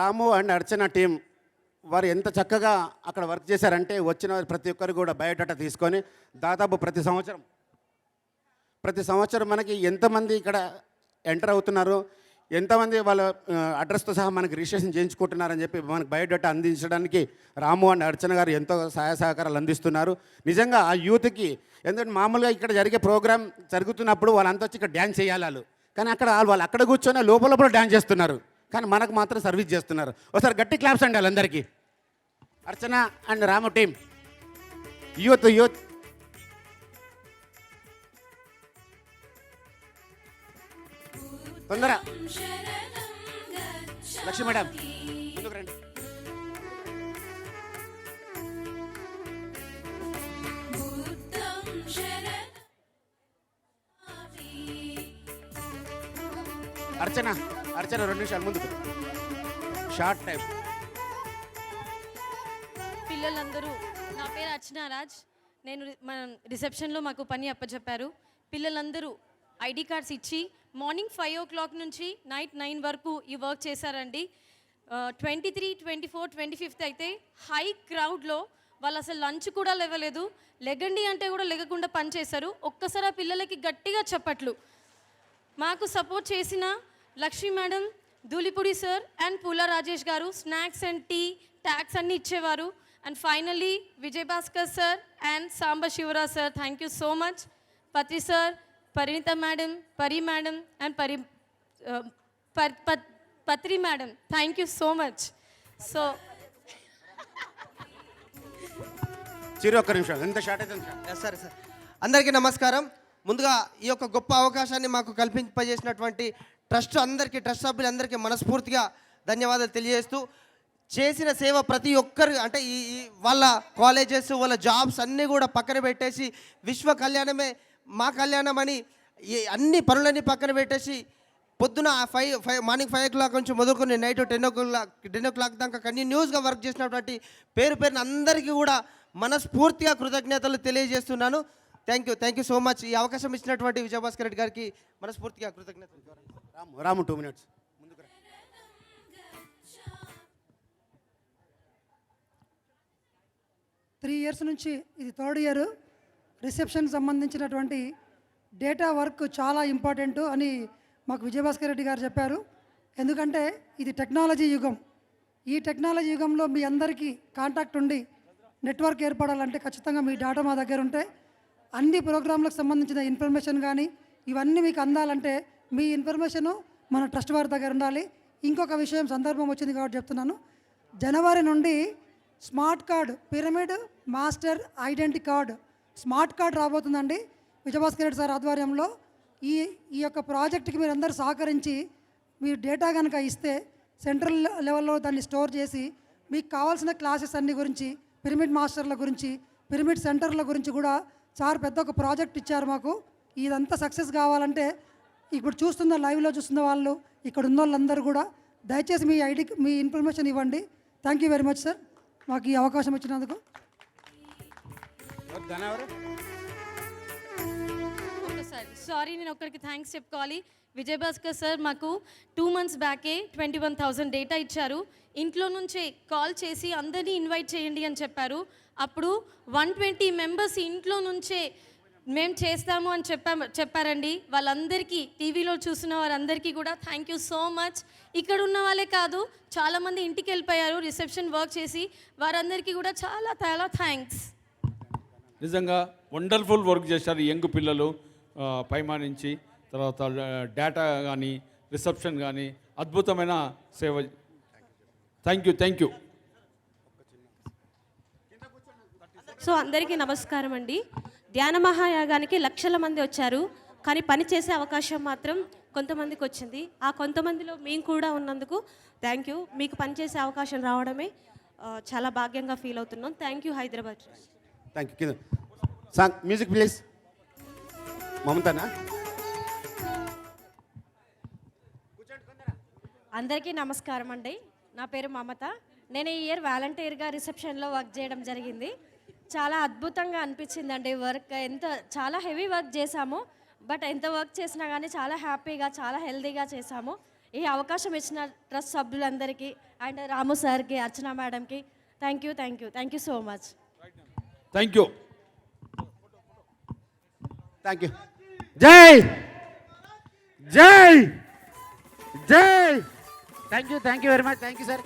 Ramu and Archana team వారు ఎంత చక్కగా అక్కడ వర్క్ చేశారంటే వచ్చిన వారు ప్రతి ఒక్కరు కూడా బయోడేటా తీసుకొని దాదాపు ప్రతి సంవత్సరం ప్రతి సంవత్సరం మనకి ఎంతమంది ఇక్కడ ఎంటర్ అవుతున్నారు ఎంతమంది వాళ్ళ అడ్రస్తో సహా మనకి రిజిస్ట్రేషన్ చేయించుకుంటున్నారని చెప్పి మనకి బయోడేటా అందించడానికి రాము అండ్ అర్చన గారు ఎంతో సహాయ సహకారాలు అందిస్తున్నారు. నిజంగా ఆ యూత్కి ఎందుకంటే మామూలుగా ఇక్కడ జరిగే ప్రోగ్రామ్ జరుగుతున్నప్పుడు వాళ్ళంతా వచ్చి ఇక్కడ డ్యాన్స్ చేయాలి వాళ్ళు. కానీ అక్కడ వాళ్ళు వాళ్ళు అక్కడ కూర్చొని లోపల లోపల డ్యాన్స్ చేస్తున్నారు. కానీ మనకు మాత్రం సర్వీస్ చేస్తున్నారు. ఒకసారి గట్టి క్లాప్స్ అండి వాళ్ళందరికీ. Archana and Ramu team youth youth తొందర. లక్ష్మి మేడం ముందుకు రండి. అర్చన. అర్చన రెండు నిమిషాలు ముందుకు షార్ట్ టైం పిల్లలందరూ నా పేరు అర్చనా రాజ్ నేను మనం మన రిసెప్షన్లో మాకు పని అప్పచెప్పారు పిల్లలందరూ ఐడి కార్డ్స్ ఇచ్చి మార్నింగ్ ఫైవ్ ఓ క్లాక్ నుంచి నైట్ నైన్ వరకు ఈ వర్క్ చేశారండి. Twenty three twenty four twenty fifth high high క్రౌడ్లో వాళ్ళు అసలు లంచ్ కూడా లేవలేదు. లెగండి అంటే కూడా లెగకుండా పని చేశారు. ఒక్కసారి ఆ పిల్లలకి గట్టిగా చెప్పట్లు. మాకు సపోర్ట్ చేసిన Lakshmi madam Dhulipudi sir and Pula Rajesh గారు స్నాక్స్ అండ్ టీ ట్యాక్స్ అన్ని ఇచ్చేవారు. And finally Vijay Bhaskar sir and Samba Sivaraj sir thank you so much Patri sir Parinita madam Pari madam and Pari Patri madam thank you so much so Chiru ఒక్క నిమిషం ఎంత short అయితే సరే sir అందరికీ నమస్కారం. ముందుగా ఈ యొక్క గొప్ప అవకాశాన్ని మాకు కల్పింపజేసినటువంటి ట్రస్ట్ అందరికీ ట్రస్ట్ సభ్యులందరికీ మనస్ఫూర్తిగా ధన్యవాదాలు తెలియజేస్తూ చేసిన సేవ ప్రతి ఒక్కరు అంటే ఈ వాళ్ళ కాలేజెస్ వాళ్ళ జాబ్స్ అన్నీ కూడా పక్కన పెట్టేసి విశ్వ కళ్యాణమే మా కళ్యాణం అని ఈ అన్ని పనులన్నీ పక్కన పెట్టేసి పొద్దున five five morning five o'clock నుంచి మొదలుకొని night ten o'clock ten o'clock దాకా కంటిన్యూస్గా వర్క్ చేసినటువంటి పేరు పేరున అందరికీ కూడా మనస్ఫూర్తిగా కృతజ్ఞతలు తెలియజేస్తున్నాను. Thank you thank you so much ఈ అవకాశం ఇచ్చినటువంటి విజయభాస్కర్ రెడ్డి గారికి మనస్ఫూర్తిగా కృతజ్ఞతలు. రాము రాము టూ మినిట్స్ ముందుకు రా. త్రీ ఇయర్స్ నుంచి ఇది థర్డ్ ఇయర్ రిసెప్షన్ సంబంధించినటువంటి డేటా వర్క్ చాలా ఇంపార్టెంట్ అని మాకు విజయభాస్కర్ రెడ్డి గారు చెప్పారు. ఎందుకంటే ఇది టెక్నాలజీ యుగం. ఈ టెక్నాలజీ యుగంలో మీ అందరికీ కాంటాక్ట్ ఉండి నెట్వర్క్ ఏర్పడాలంటే ఖచ్చితంగా మీ డేటా మా దగ్గర ఉంటే అన్ని ప్రోగ్రాంలకు సంబంధించిన ఇన్ఫర్మేషన్ కానీ ఇవన్నీ మీకు అందాలంటే మీ ఇన్ఫర్మేషను మన ట్రస్ట్ వారి దగ్గర ఉండాలి. ఇంకొక విషయం సందర్భం వచ్చింది కాబట్టి చెప్తున్నాను. జనవరి నుండి smart card pyramid master identity card smart card రాబోతుందండి. Vijayabhaskar Reddy sir ఆధ్వర్యంలో ఈ ఈ యొక్క ప్రాజెక్ట్కి మీరు అందరూ సహకరించి మీరు డేటా కనుక ఇస్తే సెంట్రల్ లెవెల్లో దాన్ని స్టోర్ చేసి మీకు కావాల్సిన క్లాసెస్ అన్ని గురించి పిరమిడ్ మాస్టర్ల గురించి పిరమిడ్ సెంటర్ల గురించి కూడా సార్ పెద్ద ఒక ప్రాజెక్ట్ ఇచ్చారు మాకు. ఇదంతా సక్సెస్ కావాలంటే ఇప్పుడు చూస్తున్న లైవ్లో చూస్తున్న వాళ్ళు ఇక్కడ ఉన్న వాళ్ళందరూ కూడా దయచేసి మీ ఐడి మీ ఇన్ఫర్మేషన్ ఇవ్వండి. Thank you very much sir మాకు ఈ అవకాశం ఇచ్చినందుకు. ఎవరు? సారీ నేను ఒక్కరికి థ్యాంక్స్ చెప్పుకోవాలి. విజయభాస్కర్ సార్ మాకు టూ మంత్స్ బ్యాకే ట్వంటీ వన్ థౌసండ్ డేటా ఇచ్చారు. ఇంట్లో నుంచే కాల్ చేసి అందరినీ ఇన్వైట్ చేయండి అని చెప్పారు. అప్పుడు వన్ ట్వంటీ మెంబర్స్ ఇంట్లో నుంచే మేము చేస్తాము అని చెప్పా చెప్పారండి. వాళ్ళందరికీ టీవీలో చూసిన వారందరికీ కూడా థ్యాంక్ యూ సో మచ్ ఇక్కడ ఉన్న వాళ్ళే కాదు చాలామంది ఇంటికి వెళ్ళిపోయారు రిసెప్షన్ వర్క్ చేసి. వారందరికీ కూడా చాలా చాలా థ్యాంక్స్ నిజంగా వండర్ఫుల్ వర్క్ చేశారు యంగ్ పిల్లలు. ఆ, పైమా నుంచి తర్వాత డేటా కానీ రిసెప్షన్ కానీ అద్భుతమైన సేవ. Thank you thank you so అందరికీ నమస్కారం అండి. ధ్యాన మహాయాగానికి లక్షల మంది వచ్చారు కానీ పని చేసే అవకాశం మాత్రం కొంతమందికి వచ్చింది. ఆ కొంతమందిలో మేము కూడా ఉన్నందుకు థ్యాంక్ యూ మీకు పని చేసే అవకాశం రావడమే చాలా భాగ్యంగా ఫీల్ అవుతున్నాం. Thank you Hyderabad. Thank you కింద సాంగ్ మ్యూజిక్ ప్లీజ్ మమతానా? అందరికీ నమస్కారం అండి. నా పేరు మమత. నేను ఈ ఇయర్ వాలంటీర్గా రిసెప్షన్లో వర్క్ చేయడం జరిగింది. చాలా అద్భుతంగా అనిపించిందండి వర్క్. ఎంత చాలా హెవీ వర్క్ చేశాము. బట్ ఎంత వర్క్ చేసినా కానీ చాలా హ్యాపీగా చాలా హెల్తీగా చేశాము. ఈ అవకాశం ఇచ్చిన ట్రస్ట్ సభ్యులందరికీ అండ్ రాము సార్కి అర్చన మేడంకి thank you thank you thank you so much thank you thank you జై! జై! జై! Thank you thank you very much thank you sir